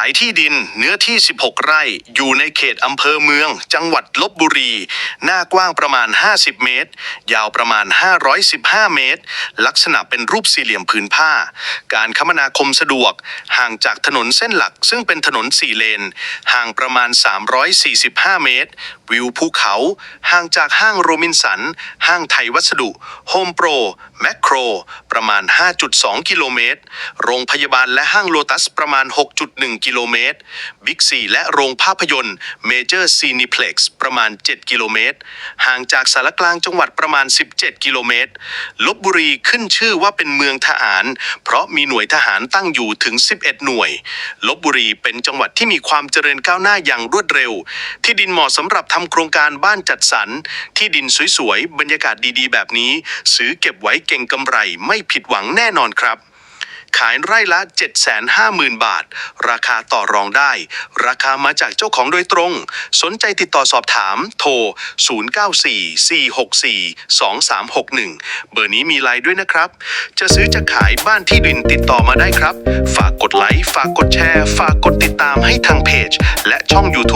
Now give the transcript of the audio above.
ายที่ดินเนื้อที่ 16 ไร่ อยู่ในเขตอำเภอเมือง จังหวัดลบบุรี หน้ากว้างประมาณ 50 เมตร ยาวประมาณ 515 เมตร ลักษณะเป็นรูปสี่เหลี่ยมผืนผ้า การคมนาคมสะดวก ห่างจากถนนเส้นหลัก ซึ่งเป็นถนนสี่เลน ห่างประมาณ 345 เมตร วิวภูเขา ห่างจากห้างโรมินสัน ห้างไทยวัสดุ โฮมโปร แมคโคร ประมาณ 5.2 กิโลเมตร โรงพยาบาลและห้างโลตัสประมาณ 6.1 กิโลลเมตรบิ๊กซีและโรงภาพยนตร์เมเจอร์ซีนิเพล็กซ์ประมาณ 7 กิโลเมตร ห่างจากสารกลางจังหวัดประมาณ 17 กิโลเมตรลบบุรีขึ้นชื่อว่าเป็นเมืองทหาร เพราะมีหน่วยทหารตั้งอยู่ถึง 11 หน่วยลบบุรีเป็นจังหวัดที่มีความเจริญก้าวหน้าอย่างรวดเร็ว ที่ดินเหมาะสำหรับทำโครงการบ้านจัดสรร ที่ดินสวยๆบรรยากาศดีๆ แบบนี้ ซื้อเก็บไว้เก่งกำไรไม่ผิดหวังแน่นอนครับ ขายไร่ละ 750,000 บาท ราคาต่อรองได้ ราคามาจากเจ้าของโดยตรง สนใจติดต่อสอบถามโทร 0944642361 เบอร์นี้มีไลน์ด้วยนะครับ จะซื้อจะขายบ้านที่ดินติดต่อมาได้ครับ ฝากกดไลค์ ฝากกดแชร์ ฝากกดติดตามให้ทางเพจ และช่อง YouTube